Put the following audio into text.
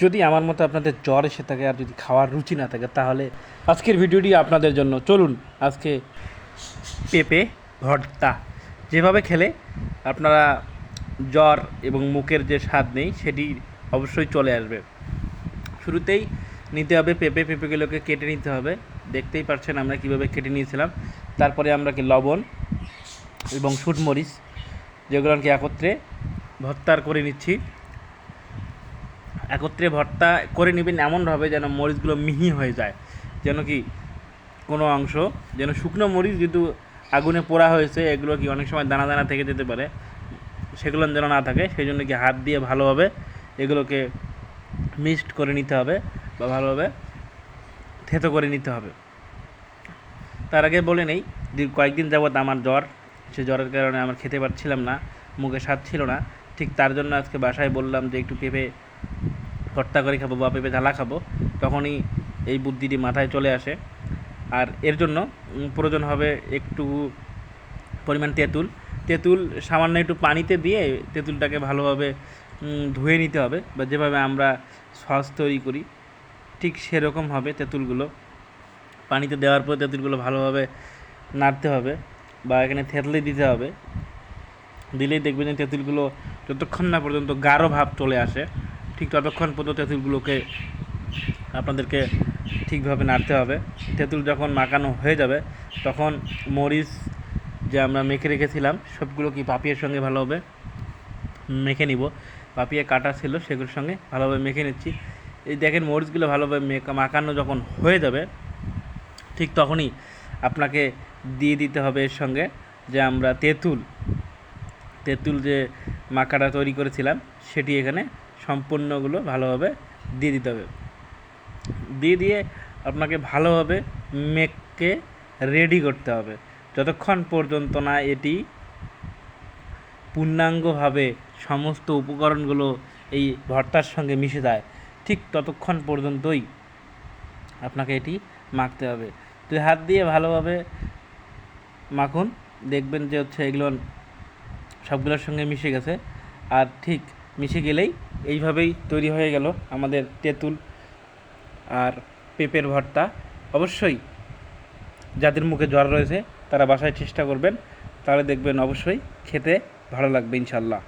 যদি আমার মতো আপনাদের জ্বর এসে থাকে আর যদি খাওয়ার রুচি না থাকে, তাহলে আজকের ভিডিওটি আপনাদের জন্য। চলুন, আজকে পেঁপে ভর্তা। যেভাবে খেলে আপনারা জ্বর এবং মুখের যে স্বাদ নেই, সেটি অবশ্যই চলে আসবে। শুরুতেই নিতে হবে পেঁপে। পেঁপেগুলোকে কেটে নিতে হবে। দেখতেই পাচ্ছেন আমরা কীভাবে কেটে নিয়েছিলাম। তারপরে আমরা কি লবণ এবং শুটমরিচ, যেগুলোকে একত্রে ভর্তার করে নিচ্ছি। একত্রে ভর্তা করে নেবেন এমনভাবে যেন মরিচগুলো মিহি হয়ে যায়। যেন কি কোনো অংশ, যেন শুকনো মরিচ যেহেতু আগুনে পোড়া হয়েছে, এগুলো কি অনেক সময় দানা দানা থেকে যেতে পারে, সেগুলো যেন না থাকে, সেই জন্য কি হাত দিয়ে ভালোভাবে এগুলোকে মিক্সড করে নিতে হবে বা ভালোভাবে থেতো করে নিতে হবে। তার আগে বলে নেই দীর্ঘ কয়েকদিন যাবৎ আমার জ্বর, সে জ্বরের কারণে আমার খেতে পারছিলাম না, মুখে স্বাদ ছিল না। ঠিক তার জন্য আজকে বাসায় বললাম যে একটু পেঁপে ভর্তা করে খাব বা পেঁপে ঝালা খাব, তখনই এই বুদ্ধিটি মাথায় চলে আসে। আর এর জন্য প্রয়োজন হবে একটু পরিমাণ তেঁতুল। তেঁতুল সামান্য একটু পানিতে দিয়ে তেঁতুলটাকে ভালোভাবে ধুয়ে নিতে হবে বা যেভাবে আমরা সস তৈরি করি, ঠিক সেরকম হবে তেঁতুলগুলো। পানিতে দেওয়ার পর তেঁতুলগুলো ভালোভাবে নাড়তে হবে বা এখানে থেতলে দিতে হবে। দিলেই দেখবেন যে তেঁতুলগুলো যতক্ষণ না পর্যন্ত গাঢ় ভাব চলে আসে ঠিক ততক্ষণ পর্যন্ত তেঁতুলগুলোকে আপনাদেরকে ঠিকভাবে নাড়তে হবে। তেঁতুল যখন মাখানো হয়ে যাবে, তখন মরিচ যে আমরা মেখে রেখেছিলাম, সবগুলো কি পাপিয়ার সঙ্গে ভালোভাবে মেখে নিব? পাপিয়ে কাটা ছিল, সেগুলোর সঙ্গে ভালোভাবে মেখে নিচ্ছি। এই দেখেন, মরিচগুলো ভালোভাবে মাখানো যখন হয়ে যাবে, ঠিক তখনই আপনাকে দিয়ে দিতে হবে এর সঙ্গে যে আমরা তেঁতুল তেঁতুল যে মাখাটা তৈরি করেছিলাম, সেটি এখানে সম্পূর্ণগুলো ভালোভাবে দিয়ে দিতে হবে। দিয়ে দিয়ে আপনাকে ভালোভাবে মেখকে রেডি করতে হবে। যতক্ষণ পর্যন্ত না এটি পূর্ণাঙ্গভাবে সমস্ত উপকরণগুলো এই ভর্তার সঙ্গে মিশে যায়, ঠিক ততক্ষণ পর্যন্তই আপনাকে এটি মাখতে হবে। তো হাত দিয়ে ভালোভাবে মাখুন, দেখবেন যে হচ্ছে এগুলো সবগুলোর সঙ্গে মিশে গেছে। আর ঠিক মিশে গেলেই এইভাবেই তৈরি হয়ে গেল আমাদের তেঁতুল আর পেঁপের ভর্তা। অবশ্যই যাদের মুখে জ্বর রয়েছে তারা বাসায় চেষ্টা করবেন, তাহলে দেখবেন অবশ্যই খেতে ভালো লাগবে ইনশাল্লাহ।